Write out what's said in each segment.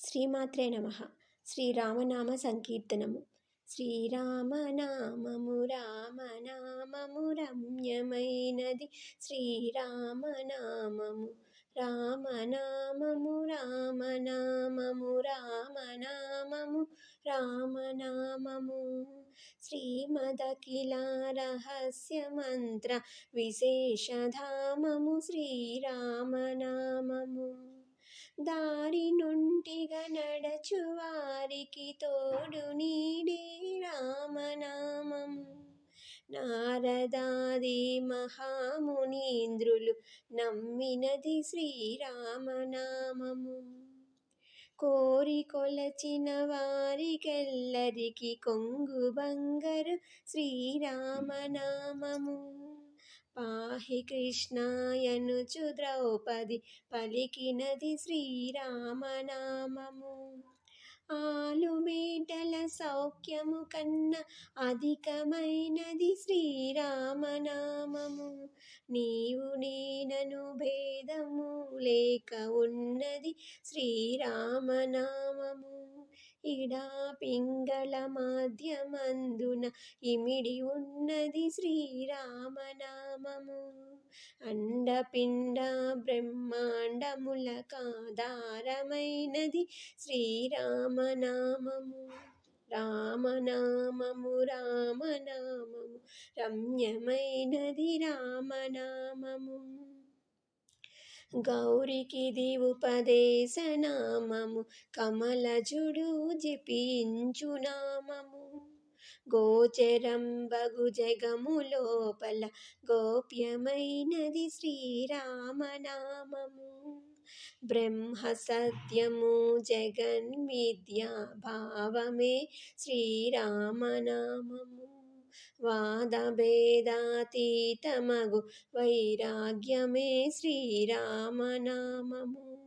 శ్రీమాత్రే నమ. శ్రీరామనామ సంకీర్తనము. శ్రీరామనామము రామనామము రమ్యమైనది. శ్రీరామనామము రామనామము రామనామము రామనామము రామనామము. శ్రీమదఖిల రహస్య మంత్ర విశేషధామము శ్రీరామనామము. దారి నుండి వారికి తోడు నీడే రామనామం. నారదాది మహామునీంద్రులు నమ్మినది శ్రీరామనామము. కోరి కొలచిన వారికెల్లరికి కొంగు బంగరు శ్రీరామనామము. పాహి కృష్ణాయనుచు ద్రౌపది పలికినది శ్రీరామనామము. ఆలుమేటల సౌఖ్యము కన్నా అధికమైనది శ్రీరామనామము. నీవు నేనను భేదము లేక ఉన్నది శ్రీరామనామము. ఇడా పింగళ మాధ్యమందున ఇమిడి ఉన్నది శ్రీరామనామము. అండపిండ బ్రహ్మాండముల కాధారమైనది శ్రీరామనామము. రామనామము రామనామము రమ్యమైనది రామనామము. గౌరికిది ఉపదేశనామము కమలజుడు జపించునామము. గోచరం బగు జగము లోపల గోప్యమైనది శ్రీరామనామము. బ్రహ్మ సత్యము జగన్మిథ్యా భావమే శ్రీరామనామము. వాదభేదాతీతమగు వైరాగ్యమే శ్రీరామనామము.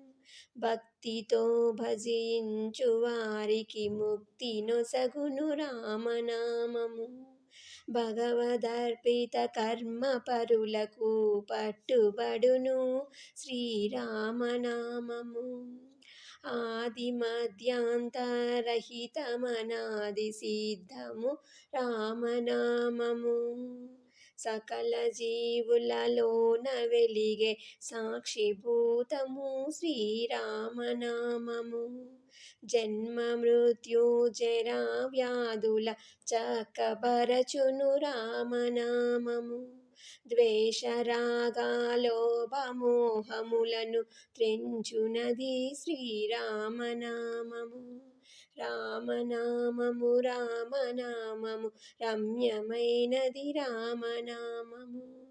భక్తితో భజించు వారికి ముక్తి నొసగును రామనామము. భగవదర్పిత కర్మ పరులకు పట్టుబడును శ్రీరామనామము. ఆదిమధ్యాంతరహితమనాది సిద్ధము రామనామము. సకల జీవులలోన వెలిగే సాక్షిభూతము శ్రీరామనామము. జన్మ మృత్యు జరా వ్యాధుల చక్కబరచును రామనామము. ద్వేషరాగాలోభమోహములను త్రెంచునది శ్రీరామనామము. రామనామము రామనామము రమ్యమైనది రామనామము.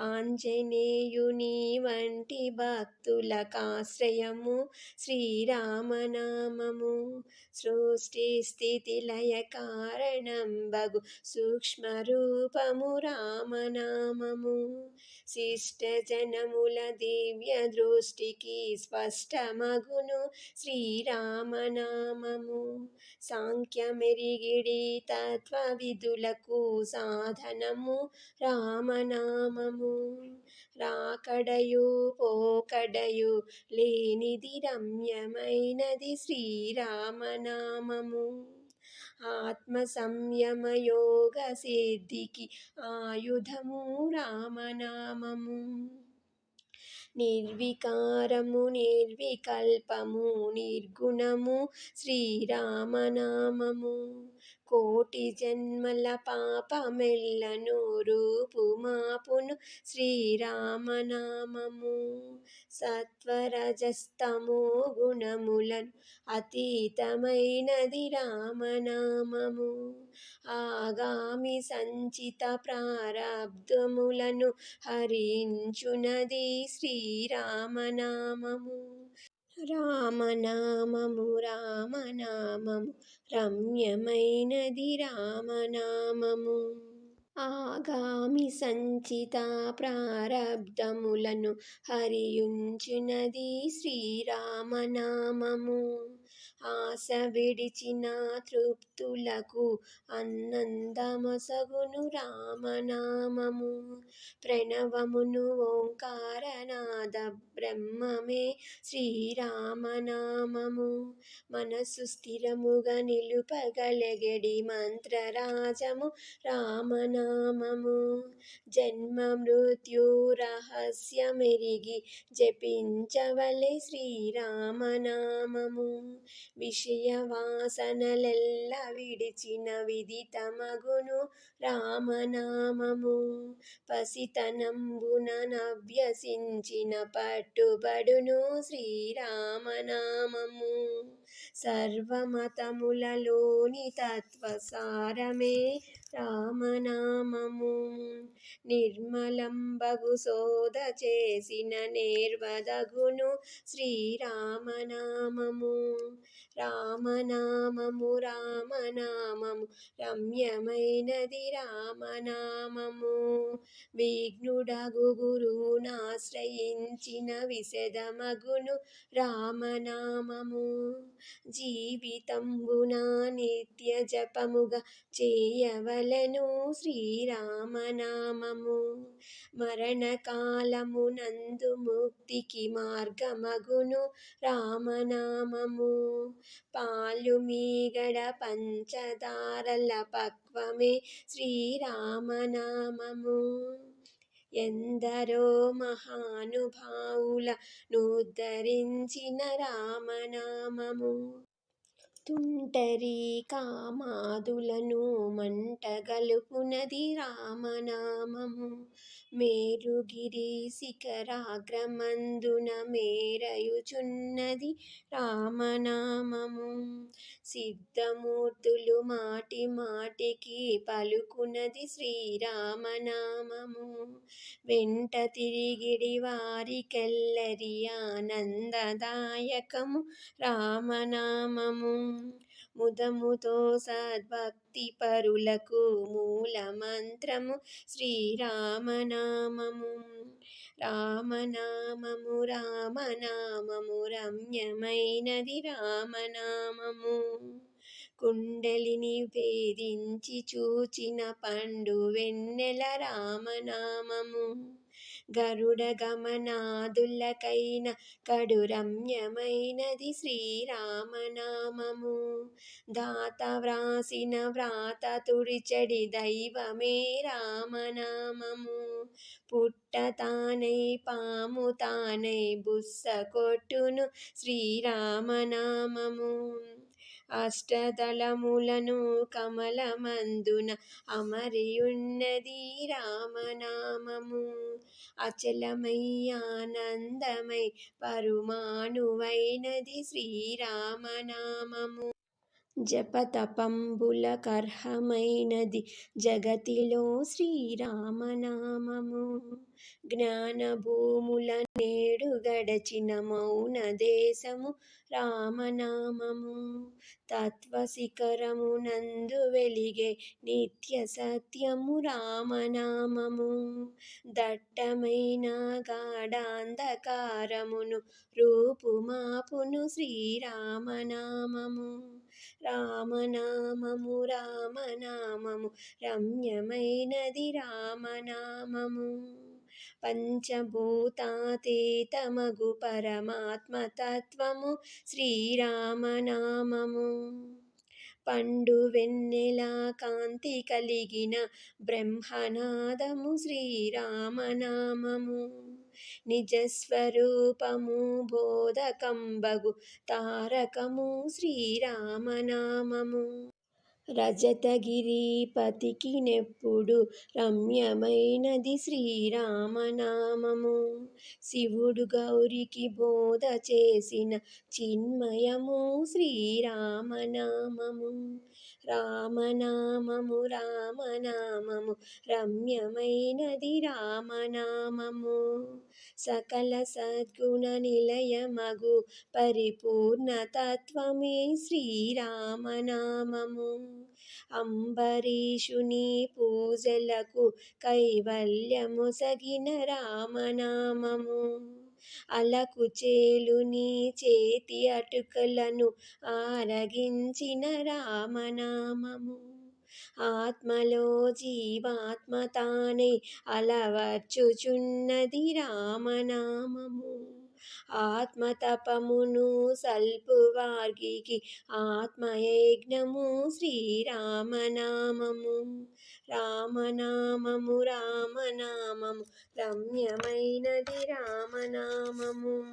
ఆంజనేయుని వంటి భక్తులకాశ్రయము శ్రీరామనామము. సృష్టి స్థితి లయ కారణం బగు సూక్ష్మరూపము రామనామము. శిష్ట జనముల దివ్య దృష్టికి స్పష్టమగును శ్రీరామనామము. సాంఖ్యమెరిగిడి తత్వ విధులకు సాధనము రామనామము. రాకడయు పోకడయు లేనిది రమ్యమైనది శ్రీరామనామము. ఆత్మ సంయమ యోగ సిద్ధికి ఆయుధము రామనామము. నిర్వికారము నిర్వికల్పము నిర్గుణము శ్రీరామనామము. కోటి జన్మల పాపమెల్లను రూపుమాపును శ్రీరామనామము. సత్వరజస్తమో గుణములను అతీతమైనది రామనామము. ఆగామి సంచిత ప్రారబ్ధములను హరించునది శ్రీరామనామము. రామనామము రామనామము రమ్యమైనది రామనామము. ఆగామి సంచిత ప్రారబ్ధములను హరియుంచునది శ్రీరామనామము. ఆశ విడిచిన తృప్తులకు అన్నందమసగును రామనామము. ప్రణవమును ఓంకారనాద బ్రహ్మమే శ్రీరామనామము. మనస్సు స్థిరముగా నిలుపగలగడి మంత్రరాజము రామనామము. జన్మ మృత్యు రహస్యమెరిగి జపించవలె శ్రీరామనామము. విషయ వాసనలెల్ల విడిచిన విదితమగును రామనామము. పసితనంబున నభ్యసించిన పట్టుబడును శ్రీరామనామము. సర్వమతములలోని తత్వసారమే రామనామము. నిర్మలంబగు శోధ చేసిన నేర్వదగును శ్రీరామనామము. రామనామము రామనామము రమ్యమైనది రామనామము. విఘ్నుడగు గురునాశ్రయించిన విశదమగును రామనామము. జీవితంబునా నిత్య జపముగా చేయవలెను శ్రీరామనామము. మరణకాలమునందు ముక్తికి మార్గమగును రామనామము. పాలు మీగడ పంచదారల పక్వమే శ్రీరామనామము. ఎందరో మహానుభావుల నుద్ధరించిన రామనామము. తుంటరి కామాదులను మంటగలుపునది రామనామము మేరుగిరి శిఖరాగ్రమందున మేరయుచున్నది రామనామము. సిద్ధమూర్తులు మాటి మాటికి పలుకునది శ్రీరామనామము. వెంట తిరిగిడి వారికెల్లరి ఆనందదాయకము రామనామము. ముదముతో సద్భక్తి పరులకు మూలమంత్రము శ్రీరామనామము. రామనామము రామనామము రమ్యమైనది రామనామము. కుండలిని భేదించి చూచిన పండు వెన్నెల రామనామము. గరుడ గమనాదులకైన కడు రమ్యమైనది శ్రీరామనామము. దాత వ్రాసిన వ్రాత తుడిచడి దైవమే రామనామము. పుట్ట తానై పాము తానై బుస్స కొట్టును శ్రీరామనామము. అష్టదళములను కమలమందున అమరియున్నది రామనామము. అచలమయ్యానందమై పరుమాణువైనది శ్రీరామనామము. జపతపంబులకర్హమైనది జగతిలో శ్రీరామనామము. జ్ఞానభూముల నేడు గడచిన మౌన దేశము రామనామము. తత్వశిఖరమునందు వెలిగే నిత్య సత్యము రామనామము. దట్టమైన గాఢాంధకారమును రూపుమాపును శ్రీరామనామము. రామనామము రామనామము రమ్యమైనది రామనామము. పంచభూతాతీతమగు పరమాత్మతత్వము శ్రీరామనామము. పండు వెన్నెల కాంతి కలిగిన బ్రహ్మనాదము శ్రీరామనామము. నిజస్వరూపము బోధకంబగు తారకము శ్రీరామనామము. రజతగిరిపతికి నెప్పుడు రమ్యమైనది శ్రీరామనామము. శివుడు గౌరికి బోధ చేసిన చిన్మయము శ్రీరామనామము. రామనామము రామనామము రమ్యమైనది రామనామము. సకల సద్గుణ నిలయమగు పరిపూర్ణ తత్వమే శ్రీరామనామము. అంబరీషుని పూజలకు కైవల్యము సగిన రామనామము. అలకు చేలుని చేతి అటుకలను ఆరగించిన రామనామము. ఆత్మలో జీవాత్మ తానే అలవర్చుచున్నది రామనామము. ఆత్మతపమును సల్పువార్గికి ఆత్మయజ్ఞము శ్రీరామనామము. రామనామము రామనామము రమ్యమైనది రామనామము.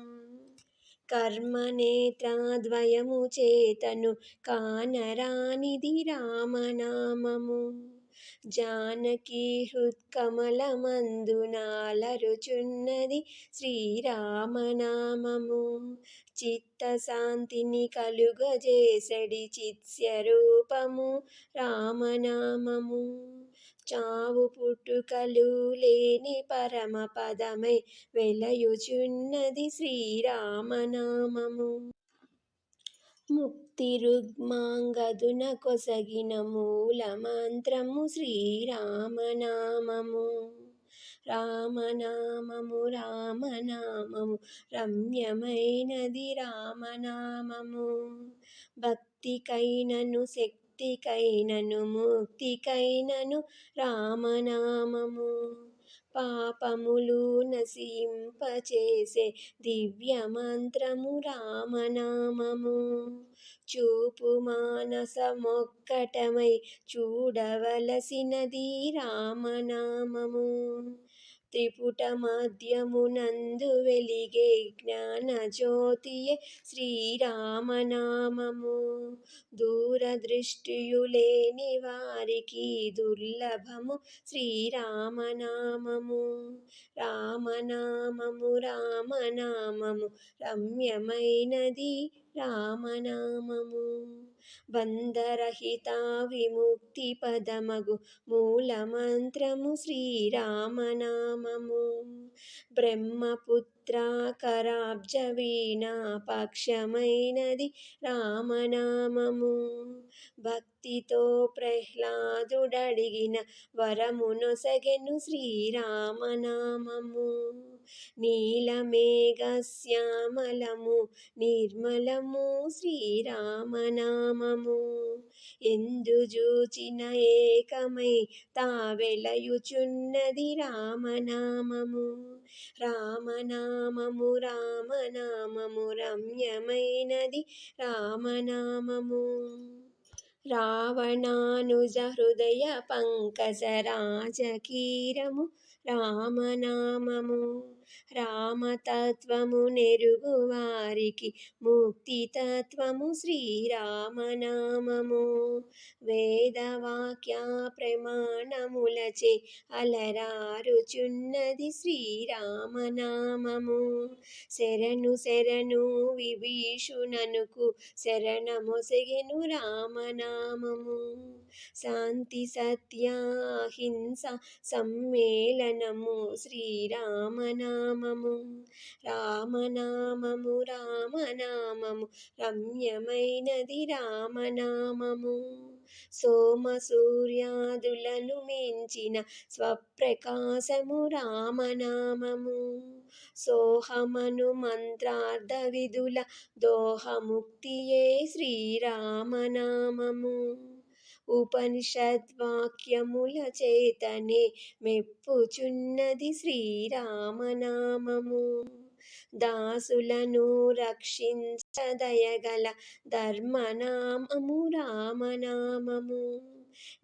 కర్మనేత్రాద్వయము చేతను కానరానిది రామనామము. జానకి హృత్కమలమందునాలరుచున్నది శ్రీరామనామము. చిత్తశాంతిని కలుగజేసడి చిత్స్యరూపము రామనామము. చావు పుట్టుకలు లేని పరమ పదమై వెలయుచున్నది శ్రీరామనామము. ముక్తి రుగ్మాంగదున కొసగిన మూల మంత్రము శ్రీరామనామము. రామనామము రామనామము రమ్యమైనది రామనామము. భక్తికైనను శక్తికైనను ముక్తికైనను రామనామము. పాపములు నశింపచేసే దివ్యమంత్రము రామనామము. చూపు మానసమొక్కటమై చూడవలసినది రామనామము. త్రిపుట మధ్యమునందు వెలిగే జ్ఞానజ్యోతియే శ్రీరామనామము. దూరదృష్టియులేని వారికి దుర్లభము శ్రీరామనామము. రామనామము రామనామము రమ్యమైనది. రామనామము. బంధరహిత విముక్తి పదమగు మూలమంత్రము శ్రీరామనామము. బ్రహ్మపుత్ర కరాబ్జ పక్షమైనది రామనామము. భక్తితో ప్రహ్లాదుడడిగిన వరమునొసగెను శ్రీరామనామము. నీలమేఘశ్యామలము నిర్మలము శ్రీరామనామము. ఎందుజూచిన ఏకమై తావెలయుచున్నది రామనామము. రామనామము రామనామము రమ్యమైనది రామనామము. రావణానుజ హృదయ పంకజరాజకీరము రామనామము. రామతత్వము నెరుగు వారికి ముక్తితత్వము శ్రీరామనామము. వేదవాక్య ప్రమాణములచే అలరారుచున్నది శ్రీరామనామము. శరణు శరణు విభీషుననుకు శరణమొసగెను రామనామము. శాంతి సత్యాహింస సమ్మేళనము శ్రీరామనామము రామనామము రామనామము రమ్యమైనది రామనామము. సోమ సూర్యాదులను మించిన స్వప్రకాశము రామనామము. సోహమను మంత్రార్థ విధుల దోహముక్తియే శ్రీరామనామము. ఉపనిషద్వాక్యముల చేతనే మెప్పుచున్నది శ్రీరామనామము. దాసులను రక్షించదయగల ధర్మనామము రామనామము.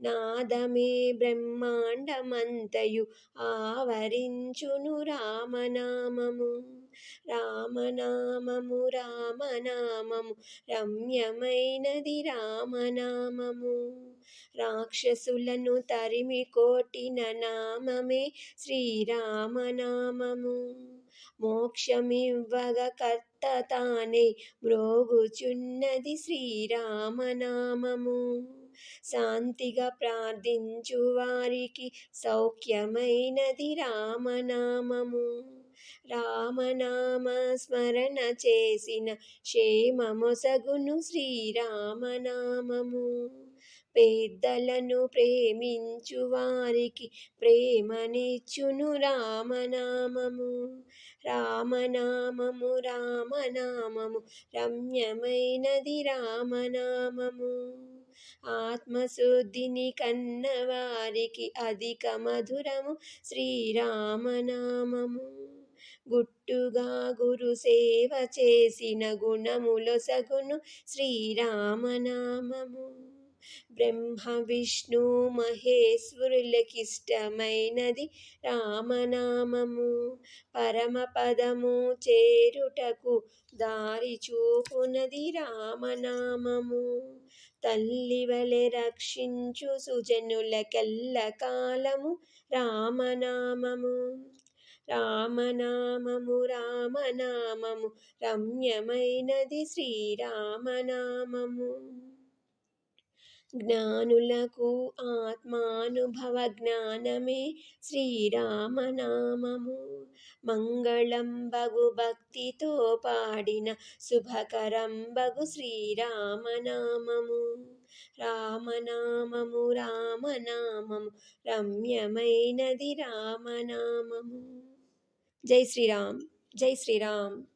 నాదమే బ్రహ్మాండమంతయు ఆవరించును రామనామము. రామనామము రామనామము రమ్యమైనది రామనామము. రాక్షసులను తరిమి కోటిన నామమే శ్రీరామనామము. మోక్షమివ్వగ కర్త తానే మ్రోగుచున్నది శ్రీరామనామము. శాంతిగా ప్రార్థించు వారికి సౌఖ్యమైనది రామనామము. రామనామ స్మరణ చేసిన క్షేమమొసగును శ్రీరామనామము. పెద్దలను ప్రేమించు వారికి ప్రేమనిచ్చును రామనామము. రామనామము రామనామము రమ్యమైనది రామనామము. ఆత్మశుద్ధిని కన్నవారికి అధిక మధురము. శ్రీరామనామము. గుట్టుగా గురు సేవ చేసిన గుణములొసగును శ్రీరామనామము. బ్రహ్మ విష్ణు మహేశ్వరులకిష్టమైనది రామనామము. పరమపదము చేరుటకు దారి చూపునది రామనామము. తల్లి వలె రక్షించు సుజనులకెల్ల కాలము రామనామము. రామనామము రామనామము రమ్యమైనది శ్రీరామనామము. జ్ఞానులకు ఆత్మానుభవ జ్ఞానమే శ్రీరామనామము. మంగళం బగు భక్తితో పాడిన శుభకరం బగు శ్రీరామనామము. రామనామము రామనామము రమ్యమైనది రామనామము. జై శ్రీరామ్ జై శ్రీరామ్.